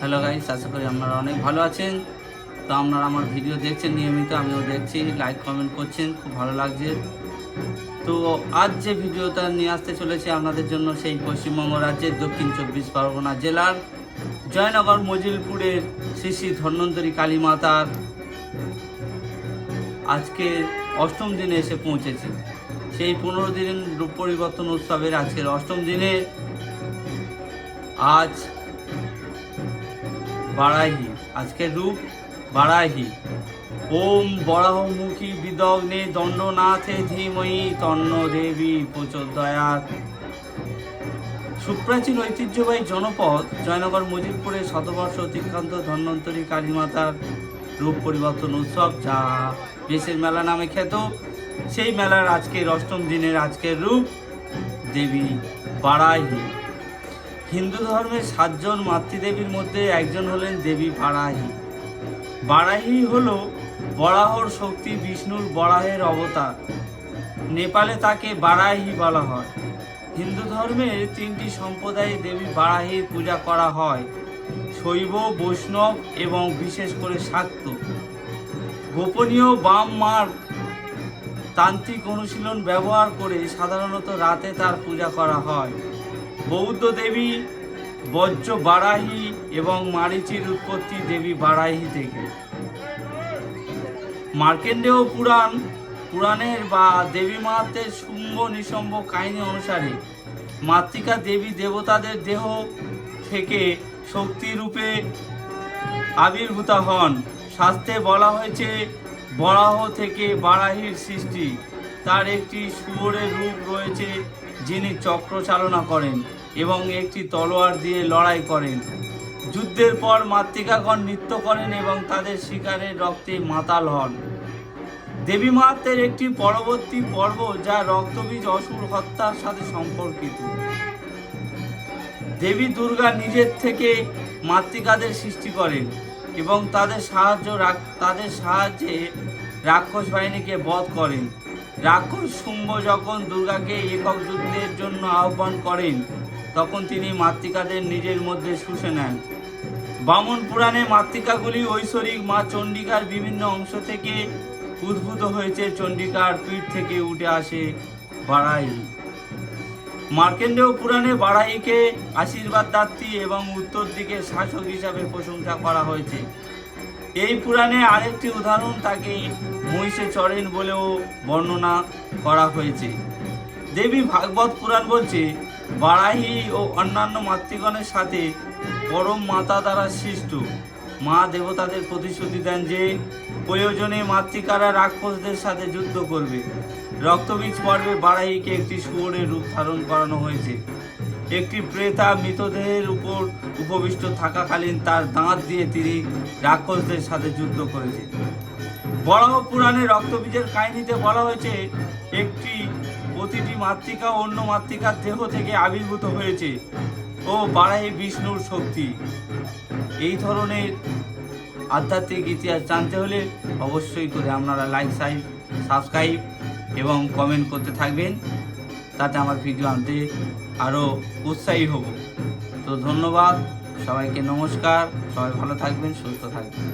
Hello guys আশা করি আপনারা অনেক ভালো আছেন। তো আপনারা আমার ভিডিও দেখছেন, নিয়মিত আমিও দেখছি লাইক কমেন্ট করছেন, খুব ভালো লাগছে। তো আজ যে ভিডিওটা নিয়ে আসতে চলেছে আপনাদের জন্য সেই পশ্চিমবঙ্গ রাজ্যের দক্ষিণ চব্বিশ পরগনা জেলার জয়নগর মজিলপুরের শ্রী শ্রী ধন্বন্তরী কালী মাতার আজকে অষ্টম দিনে এসে পৌঁছেছে। সেই পনেরো দিন রূপ পরিবর্তন উৎসবের আজকের অষ্টম দিনে আজ বারাহি আজকের রূপ বারাহি ওম বরাহমুখী বিদগ্নে দণ্ডনাথে ধীময়ী তন্ন দেবী প্রচোদয়াত। সুপ্রাচীন ঐতিহ্যবাহী জনপদ জয়নগর মজিদপুরে শতবর্ষ অতিক্রান্ত ধন্বন্তরী কালীমাতার রূপ পরিবর্তন উৎসব, যা দেশের মেলা নামে খ্যাত। সেই মেলার আজকের অষ্টম দিনের আজকের রূপ দেবী বারাহি হিন্দু ধর্মের সাতজন মাতৃদেবীর মধ্যে একজন হলেন দেবী বারাহি। বারাহি হল বরাহর শক্তি বিষ্ণুর বরাহের অবতার। নেপালে তাকে বারাহি বলা হয়। হিন্দু ধর্মের তিনটি সম্প্রদায়ে দেবী বারাহির পূজা করা হয়, শৈব, বৈষ্ণব এবং বিশেষ করে শাক্ত। গোপনীয় বাম মার্গ তান্ত্রিক অনুশীলন ব্যবহার করে সাধারণত রাতে তার পূজা করা হয়। বৌদ্ধ দেবী, বজ্র বারাহি এবং মারিচির উৎপত্তি দেবী বারাহি থেকে। মার্কেন্ডেয় পুরাণ, পুরাণের বা দেবী মাহাত্মের শুম্ভ নিঃসম্ভ কাহিনী অনুসারে মাতৃকা দেবী দেবতাদের দেহ থেকে শক্তি রূপে আবির্ভূত হন। শাস্ত্রে বলা হয়েছে, বরাহ থেকে বারাহির সৃষ্টি। তার একটি শুয়োরের রূপ রয়েছে যিনি চক্র চালনা করেন এবং একটি তলোয়ার দিয়ে লড়াই করেন। যুদ্ধের পর মাতৃকাগণ নৃত্য করেন এবং তাদের শিকারের রক্তে মাতাল হন। দেবী মাহাত্মের একটি পরবর্তী পর্ব যা রক্তবীজ অসুর হত্যার সাথে সম্পর্কিত। দেবী দুর্গা নিজের থেকে মাতৃকাদের সৃষ্টি করেন এবং তাদের সাহায্য তাদের সাহায্যে রাক্ষস বাহিনীকে বধ করেন। রাক্ষস শুম্ভ যখন দুর্গাকে একক যুদ্ধের জন্য আহ্বান করেন, তখন তিনি মাতৃকাদের নিজের মধ্যে শুষে নেন। বামন পুরাণে মাতৃকাগুলি ঐশ্বরিক মা চণ্ডিকার বিভিন্ন অংশ থেকে উদ্ভূত হয়েছে। চণ্ডিকার পীঠ থেকে উঠে আসে বাড়াই। মার্কেন্ডেয় পুরাণে বাড়াইকে আশীর্বাদ দাত্রী এবং উত্তর দিকে শাসক হিসাবে প্রশংসা করা হয়েছে। এই পুরাণে আরেকটি উদাহরণ তাকে মহিষে চড়েন বলেও বর্ণনা করা হয়েছে। দেবী ভাগবত পুরাণ বলছে, বারাহি ও অন্যান্য মাতৃগণের সাথে পরম মাতা দ্বারা সৃষ্ট। মা দেবতাদের প্রতিশ্রুতি দেন যে, প্রয়োজনে মাতৃকারা রাক্ষসদের সাথে যুদ্ধ করবে। রক্তবীজ পর্বে বারাহিকে একটি শুয়োরের রূপ ধারণ করানো হয়েছে। একটি প্রেতা মৃতদেহের উপর উপবিষ্ট থাকাকালীন তার দাঁত দিয়ে তিনি রাক্ষসদের সাথে যুদ্ধ করেছে বরাহ পুরাণে রক্তবীজের কাহিনীতে বলা হয়েছে, একটি প্রতিটি মাতৃকা অন্য মাতৃকার দেহ থেকে আবির্ভূত হয়েছে ও বাড়াই বিষ্ণুর শক্তি। এই ধরনের আধ্যাত্মিক ইতিহাস জানতে হলে অবশ্যই করে আপনারা লাইক সাইভ সাবস্ক্রাইব এবং কমেন্ট করতে থাকবেন। তাতে আমার ভিডিও আনতে আরও উৎসাহী হব। তো ধন্যবাদ, সবাইকে নমস্কার, সবাই ভালো থাকবেন, সুস্থ থাকবেন।